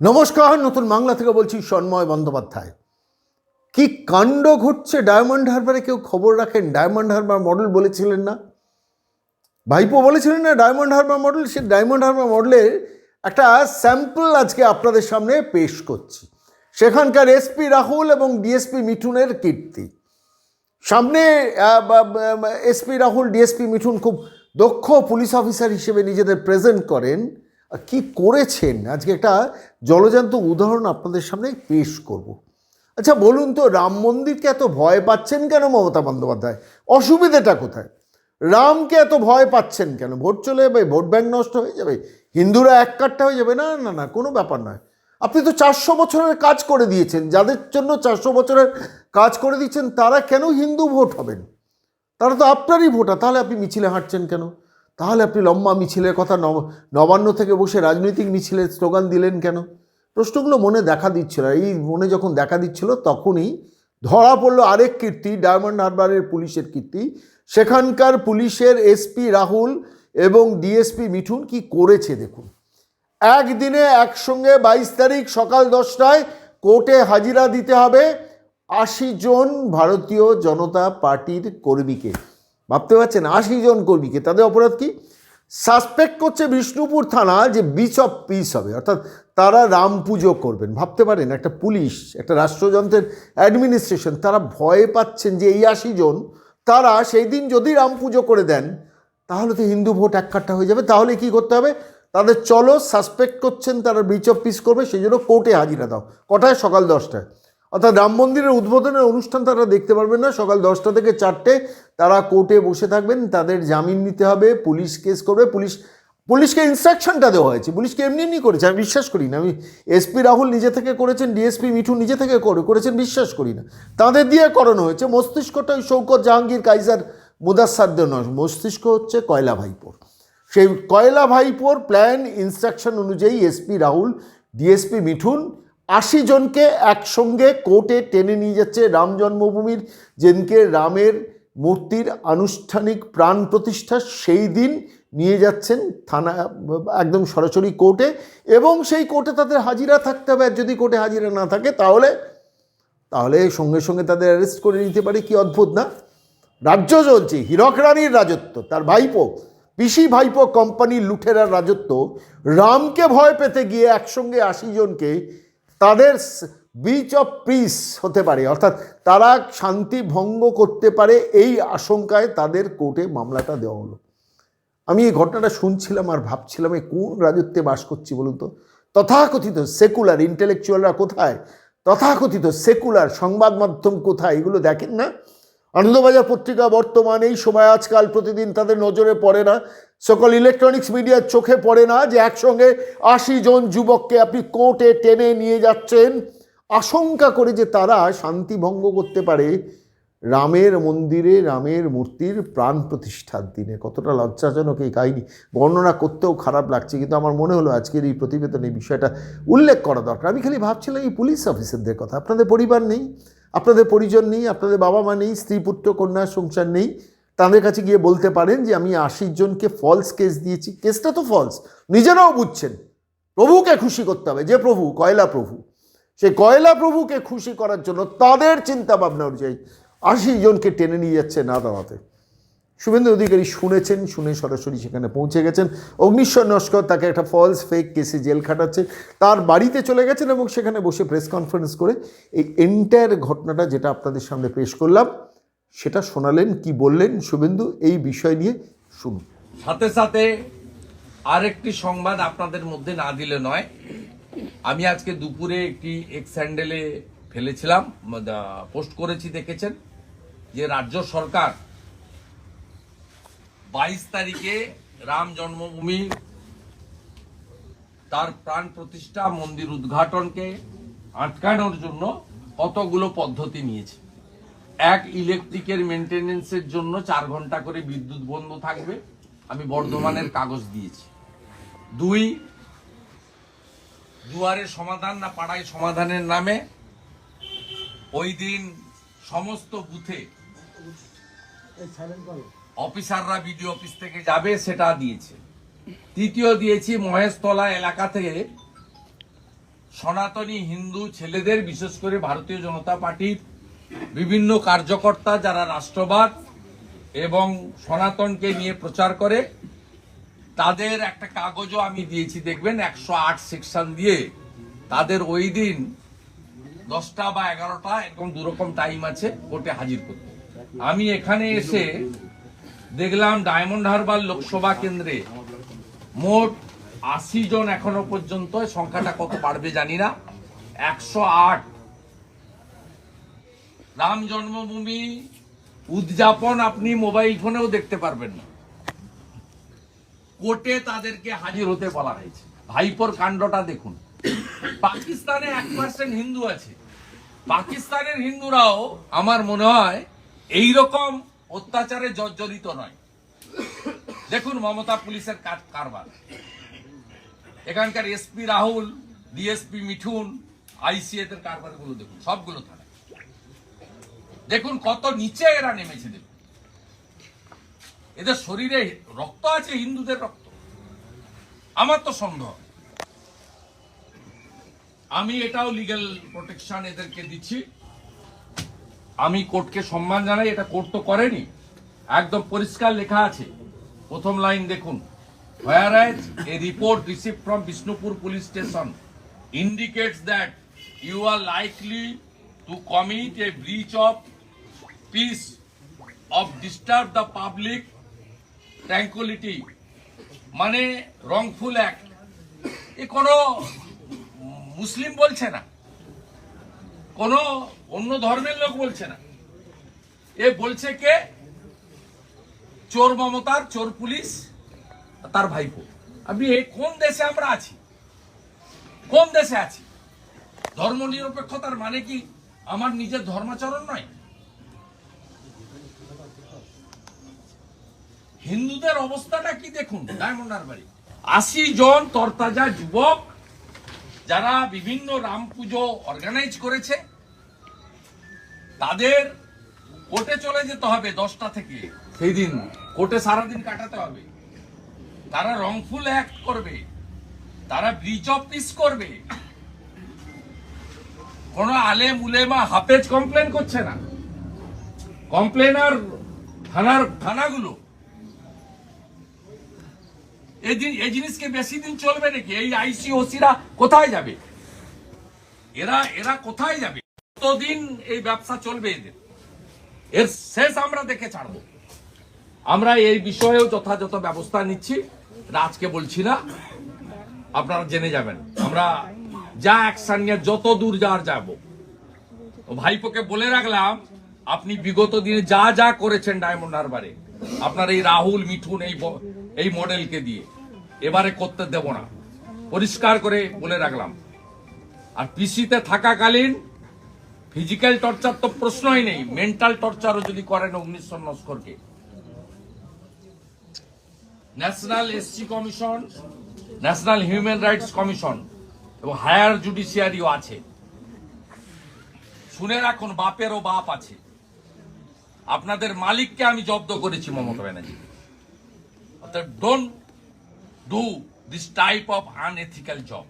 নমস্কার, নতুন বাংলা থেকে বলছি সন্ময় বন্দ্যোপাধ্যায়। কি কাণ্ড ঘটছে ডায়মন্ড হারবারে? কেউ খবর রাখেন? ডায়মন্ড হারবার মডেল বলেছিলেন না? ভাইপো বলেছিলেন না ডায়মন্ড হারবার মডেল? সে ডায়মন্ড হারবার মডেলের একটা স্যাম্পল আজকে আপনাদের সামনে পেশ করছি। সেখানকার এসপি রাহুল এবং ডিএসপি মিঠুনের কীর্তি। সামনে এসপি রাহুল, ডিএসপি মিঠুন খুব দক্ষ পুলিশ অফিসার হিসেবে নিজেদের প্রেজেন্ট করেন। কি করেছেন? আজকে একটা জলজান্ত উদাহরণ আপনাদের সামনে পেশ করব। আচ্ছা বলুন তো, রাম মন্দিরকে এত ভয় পাচ্ছেন কেন মমতা বন্দ্যোপাধ্যায়? অসুবিধেটা কোথায়? রামকে এত ভয় পাচ্ছেন কেন? ভোট চলে যাবে, ভোট ব্যাংক নষ্ট হয়ে যাবে, হিন্দুরা এক কাট্টা হয়ে যাবে, না না না, কোনো ব্যাপার নয়। আপনি তো চারশো বছরের কাজ করে দিয়েছেন, যাদের জন্য চারশো বছরের কাজ করে দিচ্ছেন তারা কেন হিন্দু ভোট হবেন? তারা তো আপনারই ভোটার, তাহলে আপনি মিছিলে হাঁটছেন কেন? তাহলে আপনি লম্বা মিছিলের কথা নব- নবান্ন থেকে বসে রাজনৈতিক মিছিলের স্লোগান দিলেন কেন? প্রশ্নগুলো মনে দেখা দিচ্ছিল এই মনে যখন দেখা দিচ্ছিল তখনই ধরা পড়ল আরেক কীর্তি, ডায়মন্ড হারবারের পুলিশের কীর্তি। সেখানকার পুলিশের এসপি রাহুল এবং ডিএসপি মিঠুন কি করেছে দেখুন। একদিনে একসঙ্গে বাইশ তারিখ সকাল দশটায় কোর্টে হাজিরা দিতে হবে আশি জন ভারতীয় জনতা পার্টির কর্মীকে। ভাবতে পারছেন? আশি জন কর্মীকে। তাদের অপরাধ কি? সাসপেক্ট করছে বিষ্ণুপুর থানা যে বিচ অফ পিস হবে। অর্থাৎ তারা রাম পুজো করবেন। ভাবতে পারেন, একটা পুলিশ, একটা রাষ্ট্রযন্ত্রের অ্যাডমিনিস্ট্রেশন তারা ভয় পাচ্ছেন যে এই আশি জন, তারা সেই দিন যদি রাম পুজো করে দেন, তাহলে তো হিন্দু ভোট এক কাট্টা হয়ে যাবে। তাহলে কি করতে হবে? তাদের চলো, সাসপেক্ট করছেন, তারা ব্রিচ অফ পিস করবে, সেই জন্য কোর্টে হাজিরা দাও। কটায়? সকাল দশটায়। অর্থাৎ রাম মন্দিরের উদ্বোধনের অনুষ্ঠান তারা দেখতে পারবেন না। সকাল দশটা থেকে চারটে তারা কোর্টে বসে থাকবেন। তাদের জামিন নিতে হবে, পুলিশ কেস করবে। পুলিশ, পুলিশকে ইনস্ট্রাকশনটা দেওয়া হয়েছে। পুলিশকে এমনি এমনি করেছে। আমি বিশ্বাস করি না। আমি এসপি রাহুল নিজে থেকে করেছেন ডিএসপি মিঠু নিজে থেকে করে, করেছেন, বিশ্বাস করি না। তাদের দিয়ে করানো হয়েছে। মস্তিষ্কটা ওই শৌকত জাহাঙ্গীর, কাইজার মুদাসাদ্দ নয়, মস্তিষ্ক হচ্ছে কয়লা ভাইপোর। সেই কয়লা ভাইপোর প্ল্যান ইনস্ট্রাকশন অনুযায়ী এসপি রাহুল ডিএসপি মিঠুন আশি জনকে একসঙ্গে কোর্টে টেনে নিয়ে যাচ্ছে রাম জন্মভূমির। যেদিনকে রামের মূর্তির আনুষ্ঠানিক প্রাণ প্রতিষ্ঠা, সেই দিন নিয়ে যাচ্ছেন থানা, একদম সরাসরি কোর্টে। এবং সেই কোর্টে তাদের হাজিরা থাকতে হবে। আর যদি কোর্টে হাজিরা না থাকে, তাহলে তাহলে সঙ্গে সঙ্গে তাদের অ্যারেস্ট করে নিতে পারে। কি অদ্ভুত না? রাজ্য চলছে। হীরক রানীর রাজত্ব, তার ভাইপো, পিসি ভাইপো কোম্পানির লুঠেরার রাজত্ব। রামকে ভয় পেতে গিয়ে একসঙ্গে আশি জনকে তাদের বিচ অফ পিস হতে পারে। অর্থাৎ তারা শান্তি ভঙ্গ করতে পারে এই আশঙ্কায় তাদের কোর্টে মামলাটা দেওয়া হলো। আমি এই ঘটনাটা শুনছিলাম আর ভাবছিলাম, এই কোন রাজত্বে বাস করছি বলুন তো? তথাকথিত সেকুলার ইন্টেলেকচুয়ালরা কোথায়? তথাকথিত সেকুলার সংবাদ মাধ্যম কোথায়? এগুলো দেখেন না? আনন্দবাজার পত্রিকা বর্তমান এই সময়, আজকাল প্রতিদিন তাদের নজরে পড়ে না। সকল ইলেকট্রনিক্স মিডিয়ার চোখে পড়ে না যে একসঙ্গে আশি জন যুবককে আপনি কোর্টে টেনে নিয়ে যাচ্ছেন। আশঙ্কা করে যে তারা শান্তি ভঙ্গ করতে পারে, রামের মন্দিরে রামের মূর্তির প্রাণ প্রতিষ্ঠার দিনে। কতটা লজ্জাজনক এই কাহিনী। বর্ণনা করতেও খারাপ লাগছে, কিন্তু আমার মনে হলো আজকের এই প্রতিবেদনে এই বিষয়টা উল্লেখ করা দরকার। আমি খালি ভাবছিলাম এই পুলিশ অফিসারদের কথা। আপনাদের পরিবার নেই, আপনাদের পরিজন নেই, আপনাদের বাবা মা নেই স্ত্রী পুত্র কন্যা, সংসার নেই। তাদের কাছে গিয়ে বলতে পারেন যে আমি আশি জনকে ফলস কেস দিয়েছি। কেসটা তো ফলস নিজেরাও বুঝছেন। প্রভুকে খুশি করতে হবে। যে প্রভু? কয়লা প্রভু। সেই কয়লা প্রভুকে খুশি করার জন্য তাদের চিন্তা ভাবনা অনুযায়ী আশি জনকে টেনে নিয়ে যাচ্ছে না দাঁড়াতে শুভেন্দু অধিকারী শুনেছেন, শুনে সরাসরি সেখানে পৌঁছে গেছেন। অগ্নিশ্বর নস্কর তাকে একটা ফলস ফেক কেসে জেল খাটাচ্ছে। তার বাড়িতে চলে গেছেন এবং সেখানে বসে প্রেস কনফারেন্স করে এই এন্টায়ার ঘটনাটা যেটা আপনাদের সামনে পেশ করলাম। সেটা শোনালেন, কি বললেন শুভেন্দু, এই বিষয় নিয়ে শুনুন। সাথে সাথে আরেকটি সংবাদ আপনাদের মধ্যে না দিলে নয়। আমি আজকে দুপুরে একটি এক্স স্যান্ডেলে ফেলেছিলাম পোস্ট করেছি, দেখেছেন? যে রাজ্য সরকার বাইশ তারিখে রাম জন্মভূমি, তার প্রাণ প্রতিষ্ঠা, মন্দির উদ্ঘাটনকে আটকানোর জন্য কতগুলো পদ্ধতি নিয়েছে। এক ইলেকট্রিকের মেনটেনেন্সের জন্য চার ঘণ্টা করে বিদ্যুৎ বন্ধ থাকবে। আমি বর্ধমানের কাগজ দিয়েছি। দুই, দুয়ারে সমাধান না পাড়ায় সমাধানের নামে ওই দিন সমস্ত বুথে অফিসাররা বিডিও অফিস থেকে যাবে, সেটা দিয়েছে। তৃতীয় দিয়েছি, মহেশতলা এলাকা থেকে সনাতনী হিন্দু ছেলেদের, বিশেষ করে ভারতীয় জনতা পার্টির বিভিন্ন কার্যকর্তা যারা রাষ্ট্রবাদ এবং সনাতনকে নিয়ে প্রচার করে, তাদের একটা কাগজও আমি দিয়েছি, দেখবেন, একশো আট সেকশন দিয়ে। তাদের ওই দিন দশটা বা এগারোটা, এরকম দুরকম টাইম আছে, কোর্টে হাজির করতে। আমি এখানে এসে দেখলাম, ডায়মন্ড হারবার লোকসভা কেন্দ্রে মোট আশি জন এখনও পর্যন্ত, সংখ্যাটা কত বাড়বে জানি না, একশো আট রাম জন্মভূমি, উদযাপন আপনি মোবাইল ফোনেও দেখতে পারবেন না। কোর্টে তাদেরকে হাজির হতে বলা হয়েছে। ভাইপোর কাণ্ডটা দেখুন। পাকিস্তানে এক পার্সেন্ট হিন্দু আছে। পাকিস্তানের হিন্দুরাও, আমার মনে হয় এই রকম অত্যাচারে জর্জরিত নয়। দেখুন, মমতা পুলিশের কারবার। এখানকার এসপি রাহুল, ডিএসপি মিঠুন আইসিএ এর কারবারগুলো দেখুন, সবগুলো থানা দেখুন কত নিচে এরা নেমেছে দেখুন। এদের শরীরে রক্ত আছে, হিন্দুদের রক্ত। আমার তো সন্দেহ। আমি এটাও লিগ্যাল প্রোটেকশন এদেরকে দিচ্ছি। আমি কোর্টকে সম্মান জানাই, এটা কোর্ট তো করেনি। একদম পরিষ্কার লেখা আছে। প্রথম লাইন দেখুন। A report received from Bishnupur police station? Indicates that you are likely to commit a breach of peace of disturb the public tranquility. মানে রংফুল অ্যাক্ট এ কোনো মুসলিম বলছে না। কোনো অন্য ধর্মের লোক বলছে না। এ বলছে কে? চোর মমতার, চোর পুলিশ, তার ভাইপো। আমি কোন দেশে আমরা আছি? কোন দেশে আছি? ধর্ম নিরপেক্ষতার মানে কি আমার নিজের ধর্মাচরণ নয়? হিন্দুদের অবস্থাটা কি দেখুন? ডায়মন্ড হারবারে। আশি জন তরতাজা যুবক যারা বিভিন্ন রাম পুজো অর্গানাইজ করেছে, তাদের কোর্টে চলে যেতে হবে দশটা থেকে। সেই দিন কোর্টে সারাদিন কাটাতে হবে। তারা রংফুল অ্যাক্ট করবে। তারা ব্রিচ অফ পিস করবে। কোন আলেম, উলেমা হাফেজ কমপ্লেন করছে না। কমপ্লেনার থানার থানাগুলো এই এই জিনিসকে বেশি দিন চলবে নাকি? এই আইসি ওসিরা কোথায় যাবে? এরা এরা কোথায় যাবে? কতদিন এই ব্যবসা চলবে এদের? এর শেষ আমরা দেখে ছাড়বো। আমরা এই বিষয়েও যথাযথ ব্যবস্থা নিচ্ছি। আজকে বলছি না। আপনারা জেনে যাবেন। আমরা যা অ্যাকশন নিয়ে যত দূর যাওয়ার যাব। ভাইপোকে বলে রাখলাম, আপনি বিগত দিনে যা যা করেছেন ডায়মন্ড হারবারে, আপনার এই রাহুল, মিঠুন, এই এই মডেলকে দিয়ে। এবারে করতে দেব না। পরিষ্কার করে বলে রাখলাম। আর পিসিতে থাকাকালীন ফিজিক্যাল টর্চার তো প্রশ্নই নেই। মেন্টাল টর্চারও যদি করেন উনিশশো নস্করকে। National SC Commission National Human Rights Commission এবং হায়ার জুডিশিয়ারিও আছে। শুনে রাখুন, বাপেরও বাপ আছে। আপনাদের মালিককে আমি জব্দ করেছি Mamata Banerjee. that don't do this type of unethical job.